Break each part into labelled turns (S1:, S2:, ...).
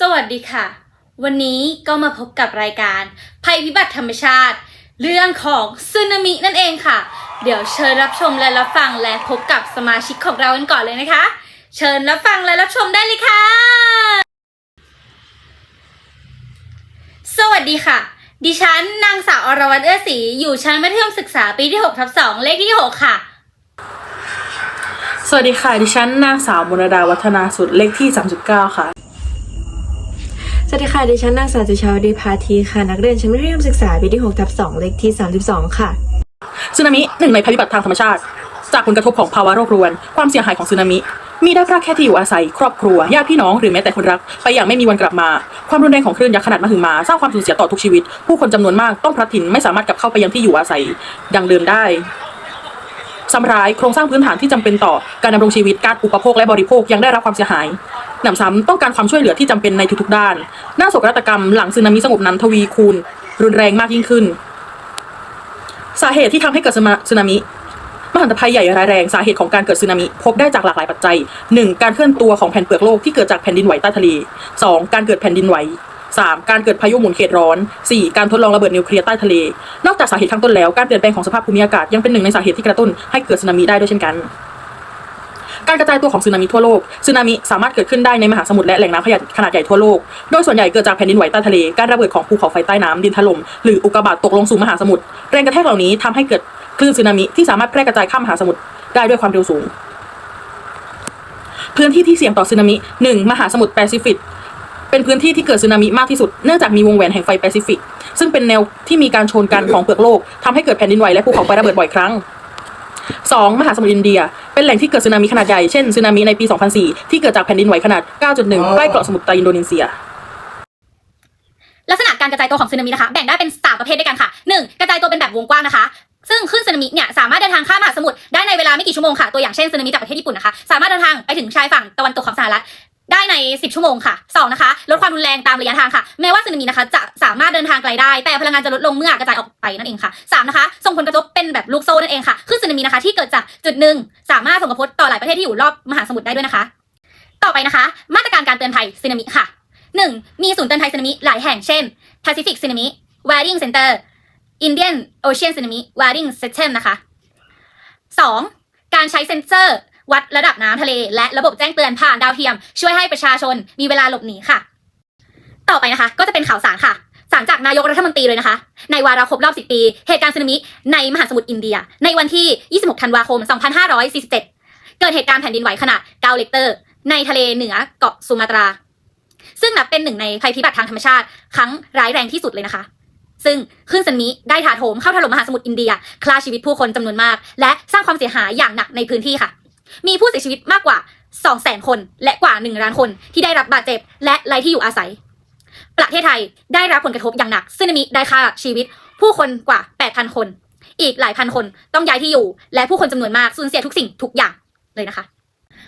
S1: สวัสดีค่ะ วันนี้ก็มาพบกับรายการ ภัยพิบัติธรรมชาติ เรื่องของสึนามินั่นเองค่ะ เดี๋ยวเชิญรับชมและรับฟังและพบกับสมาชิกของเรากันก่อนเลยนะคะ เชิญรับฟังและรับชมได้เลยค่ะ สวัสดีค่ะ ดิฉันนางสาวอรวรรณเอื้อศรีอยู่ชั้นมัธยมศึกษาปีที่6ทับ2เลขที่ 6 ค่ะ
S2: สวัสดีค่ะ ดิฉันนางสาวมรดาวัฒนาสุดเลขที่ 39 ค่ะ
S3: สวัสดีค่ะ ดิฉันนางสาวจุชาวดีพาทีค่ะ นักเรียนชั้นมัธยมศึกษาปีที่6ทับ2เลขที่ 32 ค่ะ
S2: สึนามิหนึ่งในภัยพิบัติทางธรรมชาติ จากผลกระทบของภาวะโรครวน ความเสียหายของสึนามิ มีได้พรากแค่ที่อยู่อาศัย ครอบครัวญาติพี่น้องหรือแม้แต่คนรัก ไปอย่างไม่มีวันกลับมา ความรุนแรงของคลื่นยักษ์ขนาดมหึมาสร้างความสูญเสียต่อทุกชีวิต ผู้คนจำนวนมากต้องพลัดถิ่นไม่สามารถกลับเข้าไปยังที่อยู่อาศัย ดังเดิมได้ ซ้ำร้ายโครงสร้างพื้นฐานที่จำเป็นต่อการดำรงชีวิตการอุปโภคและบริโภคยังได้รับความเสียหายหนำซ้ำต้องการความช่วยเหลือที่จำเป็นในทุกๆด้าน หน้าโศกนาฏกรรมหลังสึนามิสงบนั้นทวีคูณ รุนแรงมากยิ่งขึ้น สาเหตุที่ทำให้เกิดสึนามิมหันตภัยใหญ่ร้ายแรงสาเหตุของการเกิดสึนามิ พบได้จากหลากหลายปัจจัย 1. การเคลื่อนตัวของแผ่นเปลือกโลกที่เกิดจากแผ่นดินไหวใต้ทะเล 2. การเกิดแผ่นดินไหว 3. การเกิดพายุหมุนเขตร้อน 4. การทดลองระเบิดนิวเคลียร์ใต้ทะเล นอกจากสาเหตุข้างต้นแล้ว การเปลี่ยนแปลงของสภาพภูมิอากาศยังเป็นหนึ่งในสาเหตุที่กระตุ้นให้เกิดสึนามิได้ด้วยเช่นกัน การกระจายตัวของสึนามิทั่วโลกสึนามิสามารถเกิดขึ้นได้ในมหาสมุทรและแหล่งน้ำขนาดขนาดใหญ่ทั่วโลก โดยส่วนใหญ่เกิดจากแผ่นดินไหวใต้ทะเล การระเบิดของภูเขาไฟใต้น้ำดินถล่ม หรืออุกกาบาตตกลงสู่มหาสมุทร แรงกระแทกเหล่านี้ทำให้เกิดคลื่นสึนามิที่สามารถแพร่กระจายข้ามมหาสมุทรได้ด้วยความเร็วสูงพื้นที่ที่เสี่ยงต่อสึนามิหนึ่งมหาสมุทรแปซิฟิก เป็นพื้นที่ที่เกิดสึนามิมากที่สุด เนื่องจากมีวงแหวนแห่งไฟแปซิฟิก ซึ่งเป็นแนวที่มีการชนกันของเปลือกโลกทำให้เกิดแผ่นดินไหวและภูเขาไฟระเบิดบ่อยครั้ง 2. มหาสมุทรอินเดีย เป็นแหล่งที่เกิดสึนามิขนาดใหญ่ เช่นสึนามิในปี 2004 ที่เกิดจากแผ่นดินไหวขนาด 9.1 ใกล้เกาะสมุทรใต้อินโดนีเซีย
S1: ลักษณะการกระจายตัวของสึนามินะคะ แบ่งได้เป็น3ประเภทด้วยกันค่ะ 1. กระจายตัวเป็นแบบวงกว้างนะคะ ซึ่งคลื่นสึนามิเนี่ยสามารถเดินทางข้ามมหาสมุทรได้ในเวลาไม่กี่ชั่วโมงค่ะ ตัวอย่างเช่นสึนามิจากประเทศญี่ปุ่นนะคะ สามารถเดินทางไปถึงชายฝั่งตะวันตกของสหรัฐ ได้ใน 10 ชั่วโมงค่ะ2นะคะลดความรุนแรงตามระยะทางค่ะ แม้ว่าสึนามินะคะจะสามารถเดินทางไกลได้ แต่พลังงานจะลดลงเมื่อกระจายออกไปนั่นเองค่ะ3นะคะ ส่งผลกระทบเป็นแบบลูกโซ่นั่นเองค่ะคลื่นสึนามินะคะที่เกิดจากจุดหนึ่งสามารถส่งผลกระทบต่อหลายประเทศที่อยู่รอบมหาสมุทรได้ด้วยนะคะ ต่อไปนะคะ มาตรการการเตือนภัยสึนามิค่ะ 1. มีศูนย์เตือนภัยสึนามิหลายแห่งเช่น Pacific Tsunami Warning Center Indian Ocean Tsunami Warning System นะคะ 2. การใช้เซ็นเซอร์ วัดระดับน้ำทะเล และระบบแจ้งเตือนผ่านดาวเทียม ช่วยให้ประชาชนมีเวลาหลบหนีค่ะ ต่อไปนะคะ ก็จะเป็นข่าวสารค่ะสารจากนายกรัฐมนตรีเลยนะคะ ในวาระครบรอบ 10 ปี เหตุการณ์สึนามิในมหาสมุทรอินเดีย ในวันที่ 26 ธันวาคม 2547 เกิดเหตุการณ์แผ่นดินไหวขนาด 9 เลกเตอร์ ในทะเลเหนือเกาะสุมาตรา ซึ่งนับเป็นหนึ่งในภัยพิบัติทางธรรมชาติ ครั้งร้ายแรงที่สุดเลยนะคะ ซึ่งคลื่นสึนามิได้ถาโถมเข้าถล่มมหาสมุทรอินเดียฆ่าชีวิตผู้คนจำนวนมาก และสร้างความเสียหายอย่างหนักในพื้นที่ค่ะ มีผู้เสียชีวิตมากกว่า 200,000 คน และกว่า 1 ล้านคนที่ได้รับบาดเจ็บ และไร้ที่อยู่อาศัย ประเทศไทยได้รับผลกระทบอย่างหนักซึนามิได้ฆ่าชีวิต ผู้คนกว่า 8,000 คน อีกหลายพันคนต้องย้ายที่อยู่ และผู้คนจำนวนมากสูญเสียทุกสิ่งทุกอย่างเลยนะคะ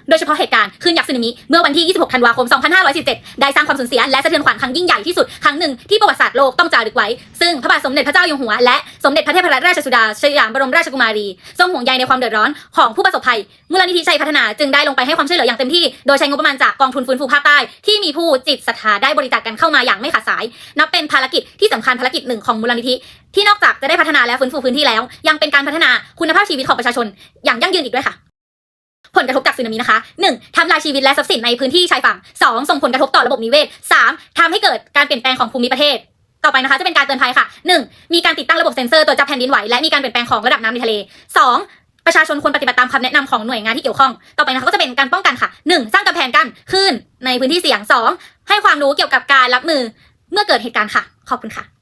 S1: โดยเฉพาะเหตุการณ์คลื่นยักษ์สึนามิเมื่อวันที่ 26 ธันวาคม 2517 ได้สร้างความสูญเสียและสะเทือนขวัญครั้งยิ่งใหญ่ที่สุดครั้งหนึ่งที่ประวัติศาสตร์โลกต้องจารึกไว้ ซึ่งพระบาทสมเด็จพระเจ้าอยู่หัว และสมเด็จพระเทพรัตนราชสุดาสยามบรมราชกุมารี ทรงห่วงใยในความเดือดร้อนของผู้ประสบภัยมูลนิธิชัยพัฒนาจึงได้ลงไปให้ความช่วยเหลืออย่างเต็มที่ โดยใช้งบประมาณจากกองทุนฟื้นฟูภาคใต้ที่มีผู้จิตศรัทธาได้บริจาคกันเข้ามาอย่างไม่ขาดสาย นับเป็นภารกิจที่สำคัญภารกิจหนึ่งของมูลนิธิที่นอกจากจะได้พัฒนาและฟื้นฟูพื้นที่แล้ว ยังเป็นการพัฒนาคุณภาพชีวิตของประชาชนอย่างยั่งยืนอีกด้วยค่ะ ผลกระทบจากสึนามินะคะ 1. ทำลายชีวิตและทรัพย์สินในพื้นที่ชายฝั่ง 2. ส่งผลกระทบต่อระบบนิเวศ 3. ทำให้เกิดการเปลี่ยนแปลงของภูมิประเทศ ต่อไปนะคะจะเป็นการเตือนภัยค่ะ 1. มีการติดตั้งระบบเซ็นเซอร์ตรวจจับแผ่นดินไหวและมีการเปลี่ยนแปลงของระดับน้ำในทะเล 2. ประชาชนควรปฏิบัติตามคำแนะนำของหน่วยงานที่เกี่ยวข้อง ต่อไปนะคะก็จะเป็นการป้องกันค่ะ 1. สร้างกำแพงกั้นคลื่นในพื้นที่เสี่ยง 2. ให้ความรู้เกี่ยวกับการรับมือเมื่อเกิดเหตุการณ์ค่ะ ขอบคุณค่ะ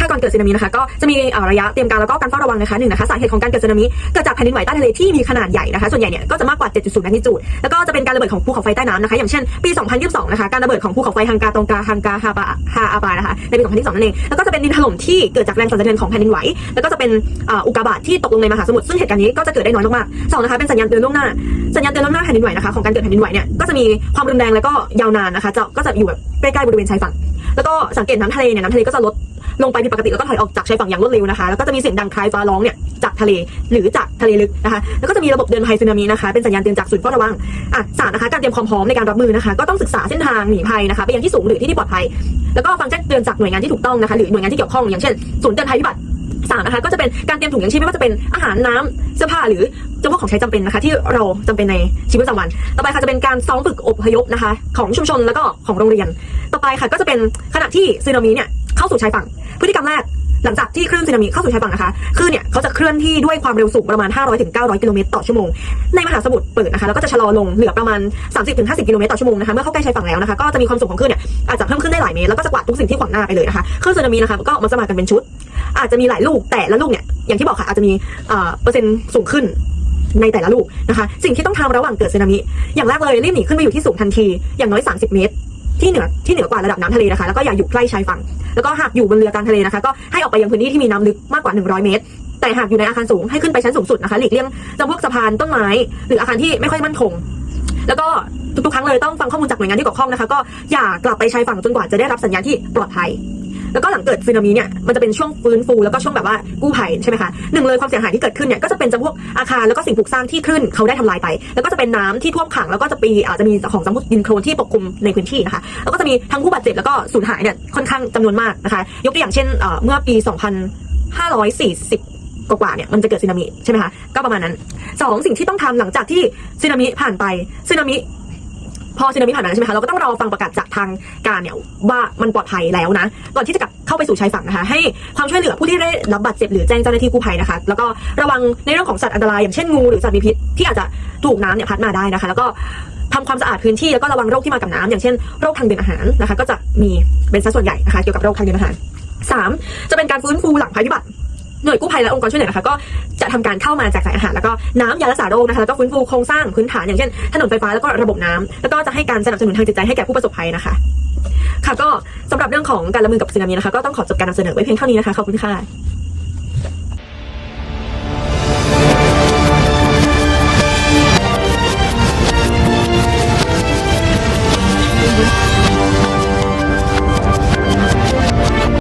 S3: ค่าก่อนเกิดสึนามินะคะก็จะมีเอ่อระยะเตรียมการแล้วก็การเฝ้าระวังนะคะหนึ่งนะคะสาเหตุของการเกิดสึนามิเกิดจากแผ่นดินไหวใต้ทะเลที่มีขนาดใหญ่นะคะส่วนใหญ่เนี่ยก็จะมากกว่า 7.0แมกนิจูดแล้วก็จะเป็นการระเบิดของภูเขาไฟใต้น้ำนะคะอย่างเช่นปี 2022 นะคะการระเบิดของภูเขาไฟฮังกาตงกาฮังกาฮาบาฮาอาบานะคะในปี 2022 นั่นเองแล้วก็จะเป็นดินถล่มที่เกิดจากแรงสั่นสะเทือนของแผ่นดินไหว แล้วก็จะเป็นอุกกาบาตที่ตกลงในมหาสมุทรซึ่งเหตุการณ์นี้ก็จะเกิดได้น้อยมากๆสองนะคะเป็นสัญญาณเตือนล่วงหน้าสัญญาณเตือนล่วงหน้าแผ่นดินไหวนะคะของการเกิดแผ่นดินไหวเนี่ยก็จะมีความรุนแรงแล้วก็ยาวนานนะคะจะก็จะอยู่แบบใกล้ๆบริเวณชายฝั่งแล้วก็สังเกตน้ำทะเลเนี่ยน้ำทะเลก็จะลด ลงไปผิดปกติแล้วก็ถอยออกจากชายฝั่งอย่างรวดเร็วนะคะ แล้วก็จะมีเสียงดังคล้ายฟ้าร้องเนี่ยจากทะเลหรือจากทะเลลึกนะคะ แล้วก็จะมีระบบเตือนภัยสึนามินะคะ เป็นสัญญาณเตือนจากศูนย์เฝ้าระวังอะสามนะคะการเตรียมความพร้อมในการรับมือนะคะ ก็ต้องศึกษาเส้นทางหนีภัยนะคะไปยังที่สูงหรือที่ที่ปลอดภัย แล้วก็ฟังแจ้งเตือนจากหน่วยงานที่ถูกต้องนะคะ หรือหน่วยงานที่เกี่ยวข้องอย่างเช่นศูนย์เตือนภัยพิบัติสามนะคะก็จะเป็นการเตรียมถุงยังชีพไม่ว่าจะเป็นอาหารน้ำเสื้อผ้าหรือจำพวกของใช้จำเป็นนะคะ ที่เราจำเป็นในชีวิตประจำวัน ต่อไปค่ะจะเป็นการซ้อมฝึกอพยพนะคะ ของชุมชนแล้วก็ของโรงเรียน ต่อไปค่ะก็จะเป็นขณะที่สึนามิเนี่ย เข้าสู่ชายฝั่ง พฤติกรรมแรกหลังจากที่คลื่นสึนามิเข้าสู่ชายฝั่งนะคะคลื่นเนี่ยเขาจะเคลื่อนที่ด้วยความเร็วสูงประมาณ 500ถึง900 กิโลเมตรต่อชั่วโมง ในมหาสมุทรเปิดนะคะ แล้วก็จะชะลอลงเหลือประมาณ 30ถึง50 กิโลเมตรต่อชั่วโมงนะคะ เมื่อเข้าใกล้ชายฝั่งแล้วนะคะ ก็จะมีความสูงของคลื่นเนี่ยอาจจะเพิ่มขึ้นได้หลายเมตร แล้วก็จะกวาดทุกสิ่งที่ขวางหน้าไปเลยนะคะ คลื่นสึนามินะคะก็มันจะมากันเป็นชุด อาจจะมีหลายลูก แต่ละลูกเนี่ย อย่างที่บอกค่ะ อาจจะมีเอ่อเปอร์เซ็นต์สูงขึ้นในแต่ละลูกนะคะ สิ่งที่ต้องทำระหว่างเกิดสึนามิ อย่างแรกเลยรีบหนีขึ้นไปอยู่ที่สูงทันที อย่างน้อย 30 เมตรที่เหนือที่เหนือกว่าระดับน้ำทะเลนะคะแล้วก็อย่าอยู่ใกล้ชายฝั่ง แล้วก็หากอยู่บนเรือกลางทะเลนะคะ ก็ให้ออกไปยังพื้นที่ที่มีน้ำลึกมากกว่า 100 เมตร แต่หากอยู่ในอาคารสูงให้ขึ้นไปชั้นสูงสุดนะคะหลีกเลี่ยงจำพวกสะพานต้นไม้ หรืออาคารที่ไม่ค่อยมั่นคง แล้วก็ทุกๆครั้งเลยต้องฟังข้อมูลจากหน่วยงานที่เกี่ยวข้องนะคะ ก็อย่ากลับไปชายฝั่งจนกว่าจะได้รับสัญญาณที่ปลอดภัย แล้วก็หลังเกิดสึนามิเนี่ยมันจะเป็นช่วงฟื้นฟูแล้วก็ช่วงแบบว่ากู้ภัยใช่ไหมคะหนึ่งเลยความเสียหายที่เกิดขึ้นเนี่ยก็จะเป็นจำพวกอาคารแล้วก็สิ่งปลูกสร้างที่คลื่นเขาได้ทำลายไป แล้วก็จะเป็นน้ำที่ท่วมขังแล้วก็จะปีอาจจะมีของจำพวกดินโคลนที่ปกคลุมในพื้นที่นะคะแล้วก็จะมีทั้งผู้บาดเจ็บแล้วก็สูญหายเนี่ยค่อนข้างจำนวนมากนะคะ ยกตัวอย่างเช่นเอ่อเมื่อปี 2540กว่าเนี่ยมันจะเกิดสึนามิใช่ไหมคะก็ประมาณนั้นสองสิ่งที่ต้องทำหลังจากที่สึนามิผ่านไปสึนามิ พอสึนามิผ่านมาใช่ไหมคะเราก็ต้องรอฟังประกาศจากทางการเนี่ยว่ามันปลอดภัยแล้วนะก่อนที่จะกลับเข้าไปสู่ชายฝั่งนะคะ ให้ความช่วยเหลือผู้ที่ได้รับบาดเจ็บหรือแจ้งเจ้าหน้าที่กู้ภัยนะคะ แล้วก็ระวังในเรื่องของสัตว์อันตรายอย่างเช่นงูหรือสัตว์มีพิษที่อาจจะถูกน้ำเนี่ยพัดมาได้นะคะ แล้วก็ทำความสะอาดพื้นที่แล้วก็ระวังโรคที่มากับน้ำอย่างเช่นโรคทางเดินอาหารนะคะ ก็จะมีเป็นสัดส่วนใหญ่นะคะเกี่ยวกับโรคทางเดินอาหารสามจะเป็นการฟื้นฟูหลังภัยพิบัติ หน่วยกู้ภัยและองค์กรช่วยเหลือนะคะก็จะทำการเข้ามาแจกจ่ายอาหารแล้วก็น้ำยารักษาโรคนะคะแล้วก็ฟื้นฟูโครงสร้างพื้นฐานอย่างเช่น ถนนไฟฟ้าแล้วก็ระบบน้ำแล้วก็จะให้การสนับสนุนทางจิตใจให้แก่ผู้ประสบภัยนะคะ ค่ะก็สำหรับเรื่องของการละมือกับสึนามินะคะก็ต้องขอจบการนำเสนอไว้เพียงเท่านี้นะคะขอบคุณค่ะ